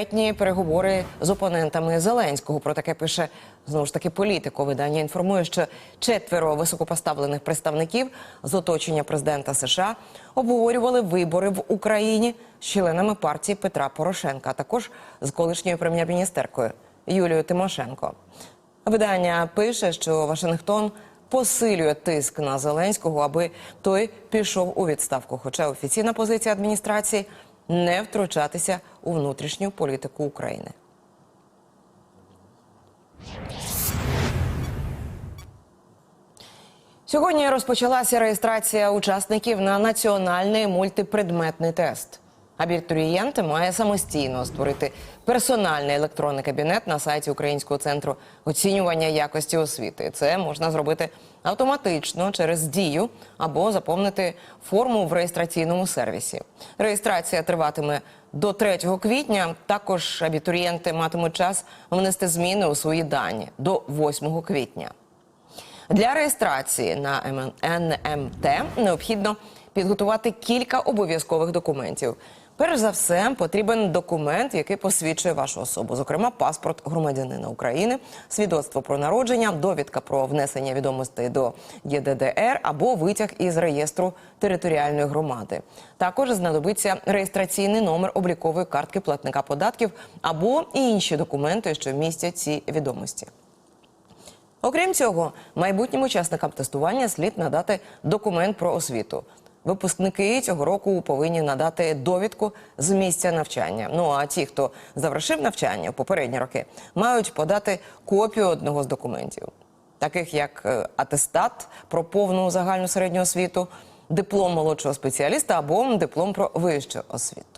Етні переговори з опонентами Зеленського. Про таке пише знову ж таки політико. Видання інформує, що четверо високопоставлених представників з оточення президента США обговорювали вибори в Україні з членами партії Петра Порошенка, а також з колишньою прем'єр-міністеркою Юлією Тимошенко. Видання пише, що Вашингтон посилює тиск на Зеленського, аби той пішов у відставку. Хоча офіційна позиція адміністрації не втручатися у внутрішню політику України. Сьогодні розпочалася реєстрація учасників на національний мультипредметний тест. Абітурієнт має самостійно створити персональний електронний кабінет на сайті Українського центру оцінювання якості освіти. Це можна зробити автоматично через дію або заповнити форму в реєстраційному сервісі. Реєстрація триватиме до 3 квітня. Також абітурієнти матимуть час внести зміни у свої дані до 8 квітня. Для реєстрації на НМТ необхідно підготувати кілька обов'язкових документів. Перш за все, потрібен документ, який посвідчує вашу особу, зокрема, паспорт громадянина України, свідоцтво про народження, довідка про внесення відомостей до ЄДДР або витяг із реєстру територіальної громади. Також знадобиться реєстраційний номер облікової картки платника податків або інші документи, що містять ці відомості. Окрім цього, майбутнім учасникам тестування слід надати документ про освіту. Випускники цього року повинні надати довідку з місця навчання. Ну а ті, хто завершив навчання в попередні роки, мають подати копію одного з документів, таких як е, атестат про повну загальну середню освіту, диплом молодшого спеціаліста або диплом про вищу освіту.